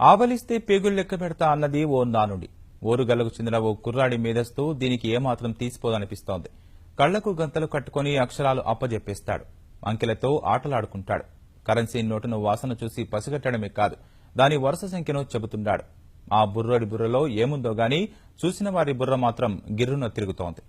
ఆవలిస్తే పేగులు లెక్క పెడతా అన్నది ఓ నానుడి. ఓరుగల్లకు చెందిన ఓ కుర్రాడి మేధస్తూ దీనికి ఏమాత్రం తీసిపోదనిపిస్తోంది. కళ్ళకు గంతలు కట్టుకుని అక్షరాలు అప్పజెప్పేస్తాడు. అంకెలతో ఆటలాడుకుంటాడు. కరెన్సీ నోటును వాసన చూసి పసిగట్టడమే కాదు దాని వరుస సంఖ్యను చెబుతున్నాడు ఆ బుర్రడి బుర్రలో ఏముందో గాని చూసిన వారి బుర్ర మాత్రం గిర్రున తిరుగుతోంది.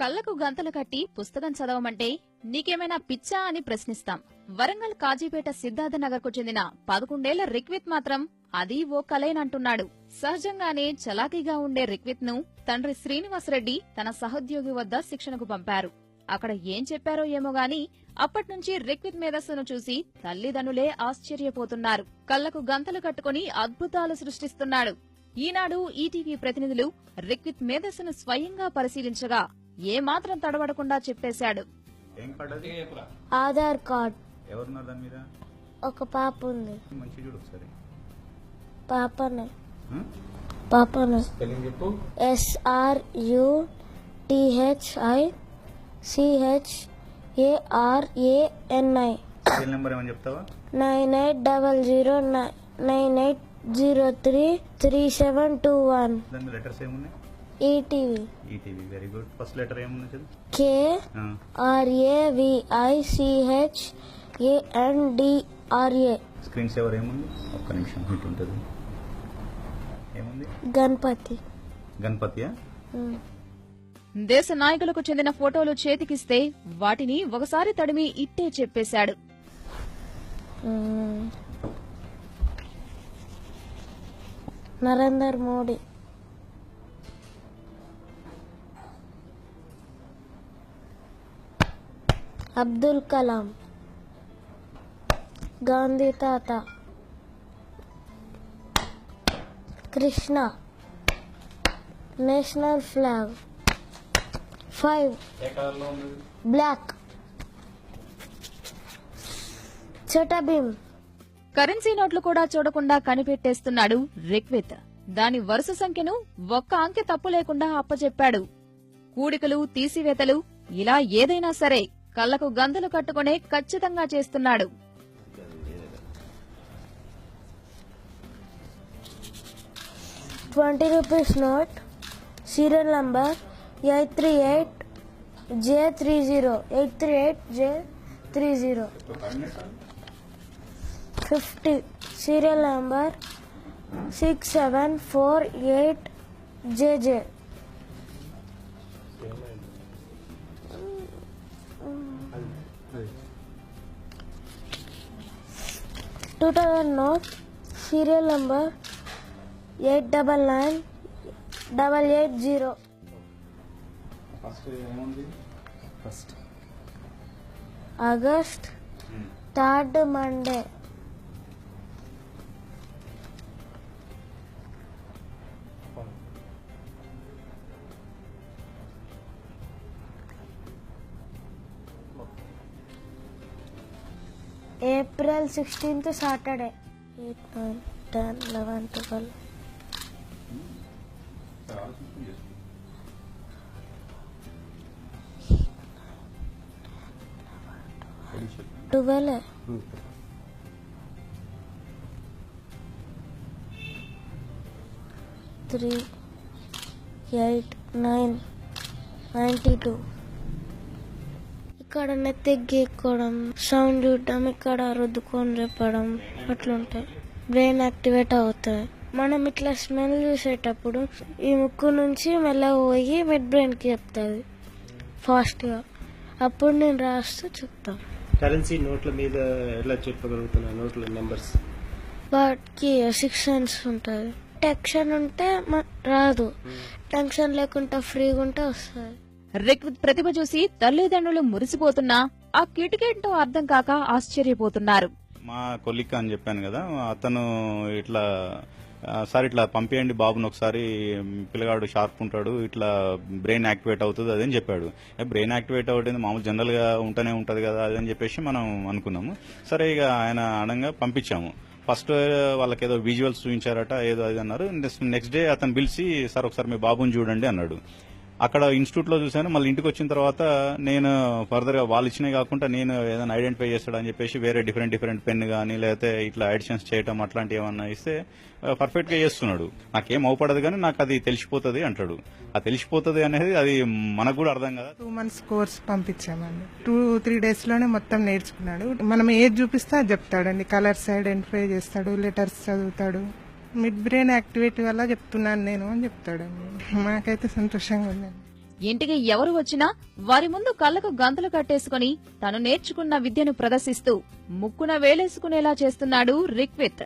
కళ్ళకు గంతలు కట్టి పుస్తకం చదవమంటే నీకేమైనా పిచ్చా అని ప్రశ్నిస్తాం. వరంగల్ కాజీపేట సిద్ధార్థ నగర్కు చెందిన పదకొండేళ్ళ రిక్విత్ మాత్రం అది ఓ కలేనంటున్నాడు. సహజంగానే చలాకీగా ఉండే రిక్విత్ను తండ్రి శ్రీనివాసరెడ్డి తన సహోద్యోగి వద్ద శిక్షణకు పంపారు. అక్కడ ఏం చెప్పారో ఏమో గాని అప్పట్నుంచి రిక్విత్ మేధస్సును చూసి తల్లిదండ్రులే ఆశ్చర్యపోతున్నారు. కళ్ళకు గంతలు కట్టుకుని అద్భుతాలు సృష్టిస్తున్నాడు. ఈనాడు ఈటీవీ ప్రతినిధులు రిక్విత్ మేధస్సును స్వయంగా పరిశీలించగా ఏమాత్రం తడబడకుండా చెప్పేశాడు. ఏం కార్డు అది? ఆధార్ కార్డ్. ఎవరున్నారు దాని మీద? ఒక పాప ఉంది. మంచి చూడు ఒకసారి. పాపనే. పాపనే. స్పెల్లింగ్ చెప్పు. SR U THI CH ARANI serial number ఏమని చెప్తావా? Nine eight double zero nine eight zero three three seven two one. దాని లెటర్స్ ఏమున్నాయి? ETV ETV very good first letter ఏముంది చదువు K A, RAVI CH ANDRA screen saver ఏముంది? ఒక్క నిమిషం ఇటు ఉంటుంది ఏముంది? గణపతి. గణపతియా. దేశ నాయకులకు చెందిన ఫోటోలు చేతికిస్తే వాటిని ఒకసారి తడిమి ఇట్టే చెప్పేశాడు. నరేందర్ మోడీ. అబ్దుల్ కలాం గాంధీ తాత Krishna national flag five black Chhota Bheem currency నోట్లు కూడా చూడకుండా కనిపెట్టేస్తున్నాడు రిక్విత్. దాని వరుస సంఖ్యను ఒక్క అంకె తప్పు లేకుండా అప్పచెప్పాడు కూడికలు తీసివేతలు ఇలా ఏదైనా సరే. కళ్ళకు గంతలు కట్టుకునే ఖచ్చితంగా చేస్తున్నాడు. Twenty rupees note serial number eight three eight J three zero eight three eight J three zero. Fifty serial number six seven four eight J two thousand note serial number eight double nine double eight zero. August third Monday. April sixteenth Saturday. Eight nine ten eleven twelve twelve. Three eight nine ninety two. ఇక్కడ నెత్తికి ఎక్కడం sound చూడటం ఇక్కడ రుద్దుకొని చెప్పడం అట్లుంటాయి. Brain activate అవుతుంది. మనం ఇట్లా smell చూసేటప్పుడు ఈ ముక్కు నుంచి మెల్లగా పోయి మిడ్ బ్రెయిన్కి చెప్తుంది. ఫాస్ట్గా. అప్పుడు నేను రాస్తూ చెప్తాను కరెన్సీ నోట్ల మీద ఎలా చెప్పగలుగుతున్నా? నోట్ల నెంబర్స్. వాటికి సిక్స్ సెన్స్ ఉంటుంది టెన్షన్ ఉంటే రాదు. టెన్షన్ లేకుండా ఫ్రీగా ఉంటే వస్తుంది. ప్రతిభ చూసి తల్లిదండ్రులు మురిసిపోతున్నా ఆ కిటికేంటో అర్థం కాక ఆశ్చర్యపోతున్నారు. మా కొలిక్ అని చెప్పాను కదా అతను ఇట్లా సార్ ఇట్లా పంపేయండి బాబుని ఒకసారి పిల్లగాడు షార్ప్ ఉంటాడు ఇట్లా బ్రెయిన్ యాక్టివేట్ అవుతుంది అదని చెప్పాడు. బ్రెయిన్ యాక్టివేట్ అవుతుంది మామూలు జనరల్గా ఉంటూనే ఉంటది కదా అదని చెప్పేసి మనం అనుకున్నాము. సరే ఇక ఆయన అనగా పంపించాము. ఫస్ట్ వాళ్ళకి ఏదో విజువల్స్ చూపించారట ఏదో అది అన్నారు. నెక్స్ట్ డే అతను పిలిచి సార్ ఒకసారి మీ బాబుని చూడండి అన్నాడు. అక్కడ ఇన్స్టిట్యూట్లో చూశాను. మళ్ళీ ఇంటికి వచ్చిన తర్వాత నేను ఫర్దర్గా వాళ్ళు ఇచ్చినవి కాకుండా నేను ఏదైనా ఐడెంటిఫై చేస్తాడని చెప్పేసి వేరే డిఫరెంట్ డిఫరెంట్ పెన్ కానీ లేకపోతే ఇట్లా అడిషన్స్ చేయటం అట్లాంటివి ఏమన్నా ఇస్తే పర్ఫెక్ట్గా చేస్తున్నాడు. నాకేం అవపడదు కానీ నాకు అది తెలిసిపోతుంది అంటాడు. ఆ తెలిసిపోతుంది అనేది అది మనకు కూడా అర్థం కదా. టూ మంత్స్ కోర్స్ పంపించామండి. టూ త్రీ డేస్లోనే మొత్తం నేర్చుకున్నాడు. మనం ఏది చూపిస్తే అది చెప్తాడండి. కలర్స్ ఐడెంటిఫై చేస్తాడు లెటర్స్ చదువుతాడు. మిడ్ బ్రెయిన్ యాక్టివేట్ వల్ల చెప్తున్నాను నేను అని చెప్తాడండి. మాకైతే సంతోషంగా ఉందండి. ఇంటికి ఎవరు వచ్చినా వారి ముందు కళ్ళకు గంతలు కట్టేసుకుని తను నేర్చుకున్న విద్యను ప్రదర్శిస్తూ ముక్కున వేలేసుకునేలా చేస్తున్నాడు రిక్విత్.